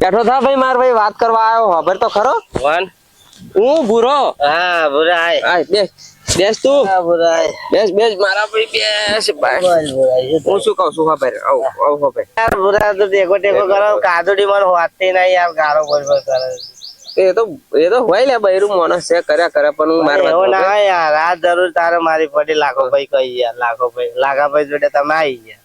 બેઠો થા ભાઈ માર ભાઈ વાત કરવા આવ્યો ખબર તો ખરો. વન. હું ભૂરો. હા ભૂરાય આય. બેસ. બેસ તું. હા ભૂરાય બેસ બેસ મારા ભાઈ બેસ. ભાઈ હું શું કહું છું ખબર આવ આવ ખબર યાર ભૂરા તો ટેકો ટેકો કરો. કાદોડી મને વાતે નહીં યાર ગારો બોલ બોલ કરે. એ તો એ તો હોય લે બૈરું માણસ છે કર્યા કરે પણ હું માર એવો ના હોય યાર આ જરૂર તારે મારી પડી લાખો ભાઈ કહી યાર લાખો ભાઈ લાખા ભાઈ જોડે તમે આવી ગયા.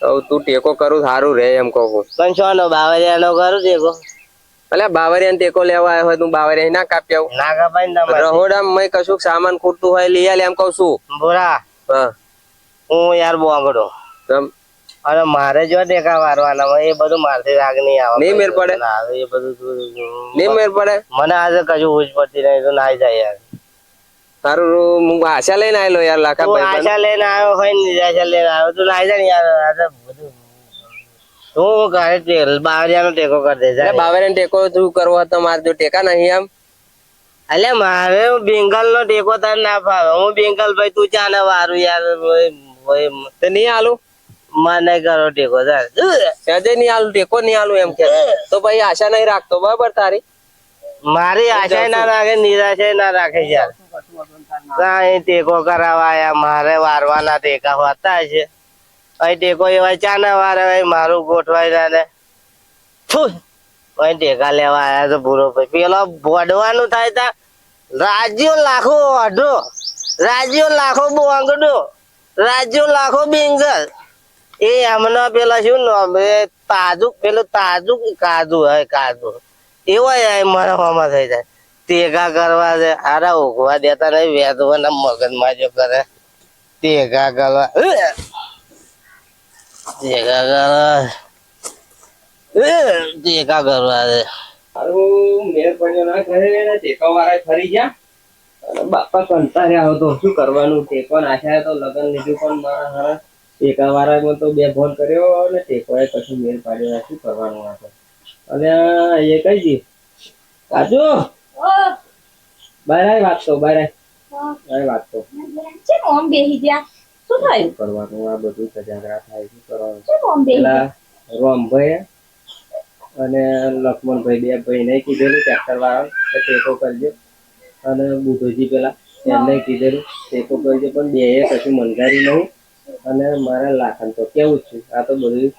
તો તું ટેકો કરું સારું રે એમ કહું પણ છો. નો બાવરિયા નો કરું ટેકો? અલ્યા બાવરિયાને ટેકો લેવા આવ્યો હોય તું બાવરિયા ના કાપી આવું. ના કાપાય ને રહોડામાં મેં કશુંક સામાન ખૂટતું હોય લઈ આલે એમ કહું છું. બોરા હા. હું યાર બોંગડો. તમ અને મારે જો ટેકા મારવાના હોય એ બધું મારથી રાગ નહીં આવે. નહીં મેળ પડે? એ બધું નહીં મેર પડે? મને આજે કશું ઉજ પડતી નહીં તો નાઈ જાય યાર. તારું હું આશા લઈને આવેલો યાર લાખા તું ભાઈ આશા લઈને આવ્યો હોય ને નિરાશા લઈને આવ્યો. તું નાઈ જાય ને યાર બધું. તું ઘરે તેલ બાવરિયાનો ટેકો કરી દે જા. બાવરિયાનો ટેકો તું કરવો હતો મારે જો ટેકા નહીં એમ. અલે મારે બેંગલ નો ટેકો તાર ના ફાવે. હું બેંગલ ભાઈ તું ચાને વારું યાર તો નહીં આલું? મને કરો ટેકો તાર સજે નહીં આલું ટેકો નહીં આલું એમ કે. તો ભાઈ આશા નહીં રાખતો બરાબર તારી? મારી આશા ના રાખે નિરાશા ના રાખે યાર. કાંઈ ટેકો કરાવવા મારે વારવાના ટેકા હોતા છે. અહીં ટેકો એવા ચા ના વારે મારું ગોઠવાય ને અહીં ટેકા લેવા આવ્યા તો પૂરો ભાઈ. પેલો ભોડવાનું થાય તા, રાજ્યો લાખો ઓઢો રાજ્યો લાખો બોંગડો, રાજ્યો લાખો બેંગલ. એ હમણાં પેલા શું નામ તાજુક તાજુ પેલું તાજુ કાજુ હોય, કાજુ. એવો મારા મામા થઈ જાય. ટેકા કરવા દે આરા ઉગવા દેતા નહીં વેદવાના મગજમાં જો કરે. ટેકા કરવા! ટેકા કરવા! ટેકા કરવા દે ટેકો વાળા ફરી ગયા. બાપા કંટાળ્યા હતો શું કરવાનું? ટેકો નાખ્યા તો લગન લીધું પણ મારા હારા. ટેકા વાળામાં તો બે ફોન કર્યો અને ટેકોએ કશું મેર પાડ્યો. શું કરવાનું આ તો? અને એ કઈ દી કાજુ બાય વાત તો બાય બાય. વાત તો છે ઓમ બેહી ગયા? શું થયું? કરવાનું? આ બધું સજાગરા થાય શું કરવાનું? છે ઓમ બેહી રોમભાઈ અને લક્ષ્મણભાઈ બે ભાઈ ને કીધેલું ટ્રેક્ટર વાળા કે ટેકો કરજો. અને બુધોજી પેલા એમને કીધેલું ટેકો કરજો પણ બે એ કશું નહીં. અને મારે લાખન તો કેવું છે? આ તો બધું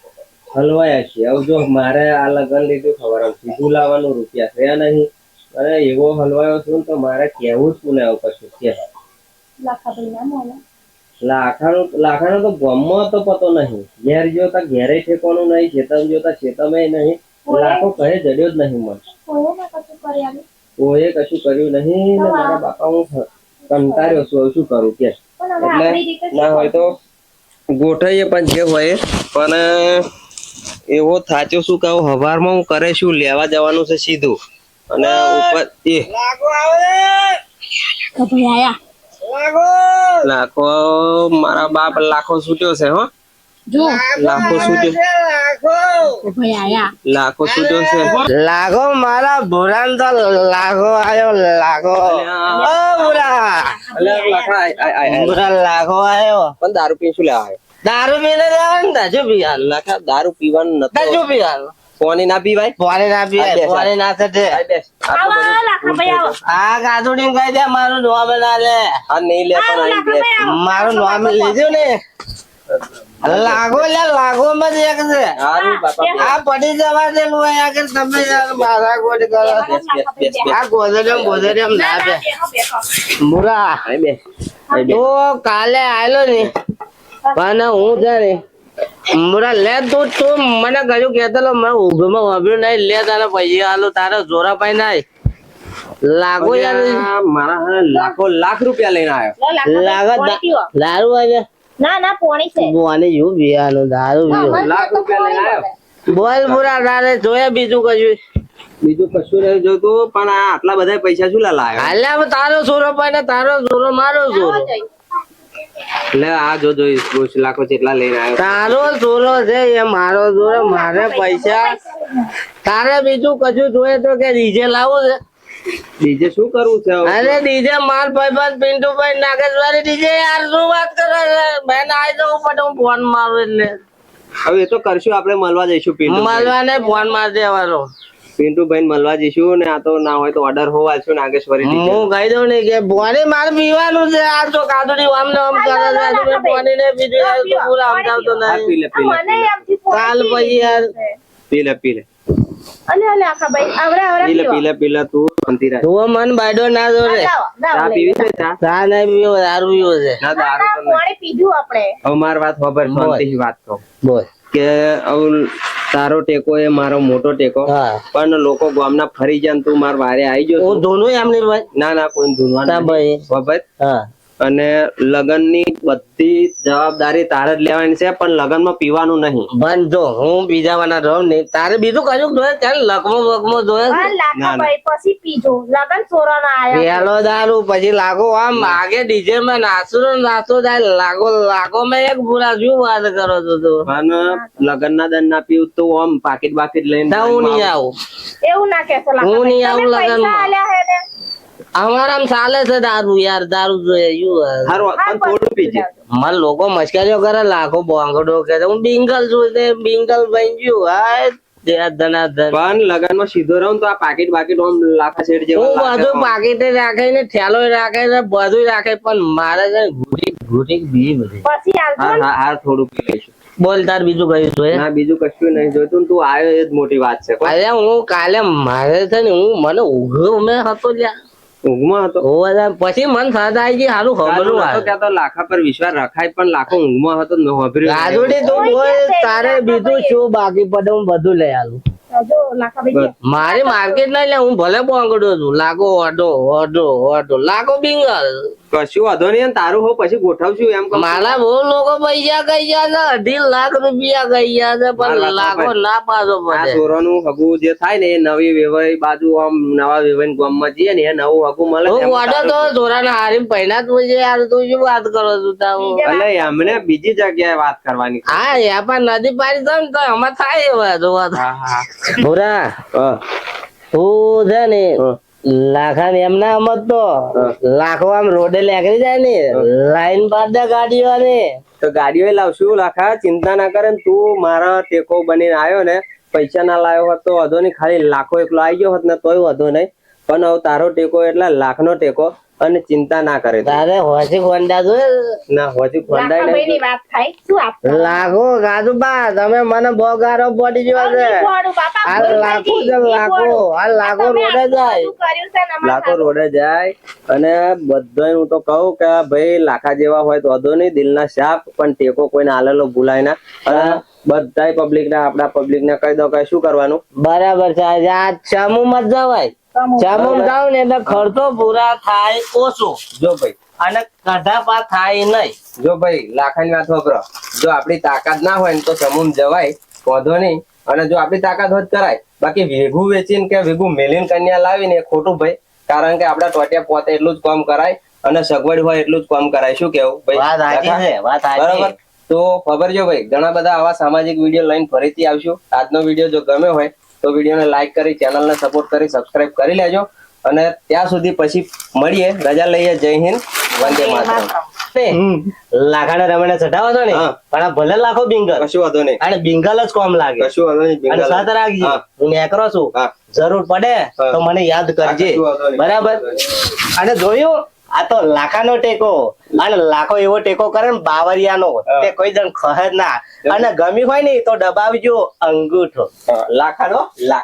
હલવાયા છે. હવે જો મારે આ લગન લીધું ખબર સીધું લાવવાનું રૂપિયા થયા નહીં. અને એવો હલવાયો છું તો મારે કેવું જ પુને આવું કશું. કે લાખાનું લાખાનો તો ગમો તો પતો નહીં. ઘેર જોતા ઘેરે ઠેકવાનું નહીં ખેતર જોતા ખેતરમાં નહીં. લાખો કહે જડ્યો જ નહીં મન. કોઈએ કશું કોઈએ કર્યું નહીં ને મારા બાપા હું કંટાળ્યો છું શું કરું કે? એટલે ના હોય તો ગોઠવીએ પણ જે હોય. પણ એવો થાચો શું કહું હવારમાં હું કરે શું લેવા જવાનું છે સીધું. અને ઉપર એ. લાગો આવે. કભી આયા? લાગો. લાખો મારા બાપ લાખો છૂટ્યો છે હો. જો. લાખો છૂટ્યો. લાખો છૂટ્યો છે લાગો મારા ભોરાન તો લાગો આયો લાગો. ઓ ભૂરા. આય. લાગો આયો. પણ દારૂ પી શું લેવા દારૂ પીને દેવાનું તાજુ પીવાનું લાખા દારૂ પીવાનું નતો. પીવાનું પાણી ના પીવાય? પાણી ના પીવાય. પાણી ના થશે. આ ગાધુડી કહી દે મારું નોમ ના લે આ નહીં લે પણ મારું નોમ લીધું ને. લાગો લે લાગો માં એક છે. આ પડી જવા દેલું હોય આગળ તમે યાર મારા ગોડ કરો. આ ગોદરેમ ગોદરેમ ના બે. મુરા. તો કાલે આયલો ને. પણ હું છે ને મુરા લે તું તું મને કજુ કેતલો મેં ઉભમાં વાપર્યું નહીં. લે તારા પૈસા હાલો તારા જોરા પાઈ નાય. લાગો યાર. મારા લાખો લાખ રૂપિયા લઈને આવ્યો. લો લાખાભાઈ, લાગત પોણી પીવો. દારૂ આજે ના ના પોણી છે. બોને યુ બિયાનો દારૂ બિયો લાખ રૂપિયા લઈને આવ્યો. બોલ મુરા તારે જોયા બીજું કશું? બીજું કશું નહીં જોતું પણ આ આટલા બધા પૈસા શું લા લાવ્યો હાલે તારો સોરો પાઈ ને તારો સોરો મારો સોરો. એટલે આ જો જો દોઢ લાખો જેટલા લઈને આવ્યો. તારો સોરો છે એ મારો સોરો મારે પૈસા તારે બીજું કશું જોઈએ તો કે ડીજે લાવવું છે. ડીજે શું કરવું છે? અરે ડીજે માર ભાઈબંધ પિન્ટુભાઈ નાગેશવાળી ડીજે યાર શું વાત કરે છે? બેન આવી જાઉં પણ હું ફોન મારું એટલે. હવે એ તો કરશું આપણે મળવા જઈશું પિન્ટુ મળવાને ફોન માર દેવાનો પિન્ટુભાઈ મળવા જઈશું ને આ તો ના હોય તો ઓર્ડર હોવા છું નાગેશ્વરી હું કહી દઉં ને કે બોને મારે પીવાનું છે. આ તો કાદુડી આમ ને આમ કરે છે. તમે બોની ને બીજું યાર તો પૂરા સમજાવતો નહીં. પી નહીં લે પી લે. કાલ પછી યાર. પી લે પી લે. અલે અલે આખા ભાઈ આવડે આવડે પી લે પીવો. પી લે પી લે તું શાંતિ રાખ. તું મન બાયડો ના જોડે રે ચા પીવી છે ચા? ચા ના પીવો દારૂ પીવો છે. ના દારૂ નહીં. પીધું આપણે. હવે મારી વાત ખબર શાંતિ વાત કહું. બોલ. કે તારો ટેકો એ મારો મોટો ટેકો. પણ લોકો ગામના ફરી જાય તું માર વારે આવી હું ધોનું એમને ના ના કોઈ ધોનવા ખબર હા. અને લગનની બધી જવાબદારી તારે જ લેવાની છે પણ લગનમાં પીવાનું નહીં. પણ જો હું બીજા વાના રહું ને તારે બીજું કશું જોયે ત્યારે લકમો ના, ના. ભાઈ પછી પીજો. લગન સોરાનો આયા. પેલો દારૂ પછી લાગો આમ આગે ડીજે માં નાચો નાસો નાચો જાય લાગો લાગો મેં એક બુરા શું વાત કરો છો તો? અને લગનના દંડ ના પીવું તો આમ પાકીટ બાકીટ લઈને ના હું નહીં આવું. એવું ના કહેશો હું નહીં આવું પૈસા અમારામ ચાલે છે દારૂ યાર દારૂ જોઈએ યુ પણ થોડું પીજે મને લોકો મસ્કરીઓ કરે લાખો બોંગડો કે હું બિંગલ છું તે બિંગલ બની ગયું. હા ધનાધન. પણ સીધો રહું તો આ પાકીટ બાકીટ આમ લાખા શેઠ જેવા બધું આમ. રાખે ને રાખે ને બધું રાખે પણ મારે છે ને ઘૂંટી ઘૂંટી બીજી બધી. પછી હા હા હા થોડું પી લઈશું. બોલ તાર બીજું કયું છે? ના બીજું કશું નહીં જોઈતું તું આવ્યો એ જ મોટી વાત છે અરે હું કાલે મારે છે ને હું મને ઉઘો મેં હતો લ્યા. ઊંઘમાં હતો. હોવા પછી મન થતા આવી ગઈ સારું ખબરું આવે લાખા પર વિશ્વાસ રખાય પણ લાખો ઊંઘમાં હતો મેં સાંભળ્યું રાજુડી તું બોલ તારે બીજું શું બાકી પડે હું બધું લઈ આલું. મારી માર્કેટ નહીં લે હું ભલે બોંગડો છું. લાગો ઓઢો ઓઢો ઓઢો લાગો બિંગલ. કશું વાંધો નહીં તારું હો પછી ગોઠવશું એમ કહું મારા બહુ લોકો પૈસા ગઈ ગયા છે અઢી લાખ રૂપિયા ગઈ ગયા છે પણ લાખો. ના પાછો આ પડે સોરાનું હગું જે થાય ને એ નવી વેવાઈ બાજુ આમ નવા વેવાઈ ગામમાં જઈએ ને એ નવું હગું મળે હું વાડો તો ધોરાના હારી પહેલા જ પછી યાર તું શું વાત કરો છું તા હું એટલે એમને બીજી જગ્યાએ વાત કરવાની હા યા પણ નદી પારી થાય ને તો એમાં થાય એવા જોવા હા હા. ભૂરા હું. છે ને. લાખા ને એમ ના મત તો. લાખો આમ રોડે લેકરી જાય ને. લાઈન પાડ દે ગાડીઓ ને. તો ગાડીઓ લાવશું લાખા ચિંતા ના કરે ને તું મારા ટેકો બનીને આવ્યો ને પૈસા ના લાવ્યો હોત તો વધો નહીં. ખાલી લાખો એકલો આવી ગયો હોત ને તોય વધો નહીં. પણ હવે તારો ટેકો એટલે લાખનો ટેકો. અને ચિંતા ના કરે તારે હોજી ખોંડા જો ના હોજી નહીં. ની વાત થાય. શું આપ લાખો ગાજુ બા તમે મને બહુ ગારો પડી ગયો છે આ લાખો છે લાગો આ લાગો રોડે જાય. લાગો રોડે જાય અને બધાય હું તો કહું કે ભાઈ લાખા જેવા હોય તો અધો નહીં દિલના શાપ પણ ટેકો કોઈને આલેલો ભૂલાય ના. અને બધાય પબ્લિક ને આપડા પબ્લિક ને કહી દો કે શું કરવાનું? બરાબર છે આજે આ ચામુ મત જવાય. ચામુ જાવ ને એટલે ખર્ચો પૂરા થાય ઓછો. જો ભાઈ. અને કઢાપા થાય નહીં. જો ભાઈ લાખાની વાત વાપરો જો આપણી તાકાત ના હોય ને તો સમૂહ જવાય વાંધો નહીં. અને જો આપણી તાકાત હોય કરાય બાકી ભેગું વેચીને કે વેગું મેલીન કન્યા લાવીને ખોટું ભાઈ. કારણ કે આપડા ટોટિયા પોતે એટલું જ કામ કરાય અને સગવડ હોય એટલું જ કામ કરાય. શું કેવું ભાઈ? વાત સાચી છે વાત બરાબર? તો ખબર જો ભાઈ ઘણા બધા આવા સામાજિક વીડિયો લઈને ફરીથી આવશું. આજનો વીડિયો જો ગમ્યો હોય તો વિડીયોને લાઈક કરી ચેનલને સપોર્ટ કરી સબસ્ક્રાઇબ કરી લેજો. અને ત્યાં સુધી પછી મળીએ. રજા લઈએ. જય હિન્દ. વંદે માતરમ. લાખાને રમણે ચઢાવો છો ને? પણ ભલે લાખો બિંગલ કશું વાંધો નહીં. અને બિંગલ જ કોમ લાગે. કશું વાંધો નહીં અને બિંગલ. સાથ રાખજે. હા. નેકરો છું. જરૂર પડે તો મને યાદ કરજે. બરાબર? અને જોયું? આ તો લાખાનો ટેકો. અને લાખો એવો ટેકો કરે ને બાવરિયાનો. તે કોઈ જણ ખહે ના. અને ગમી હોય ને તો દબાવજો અંગૂઠો. લાખાનો લાખ.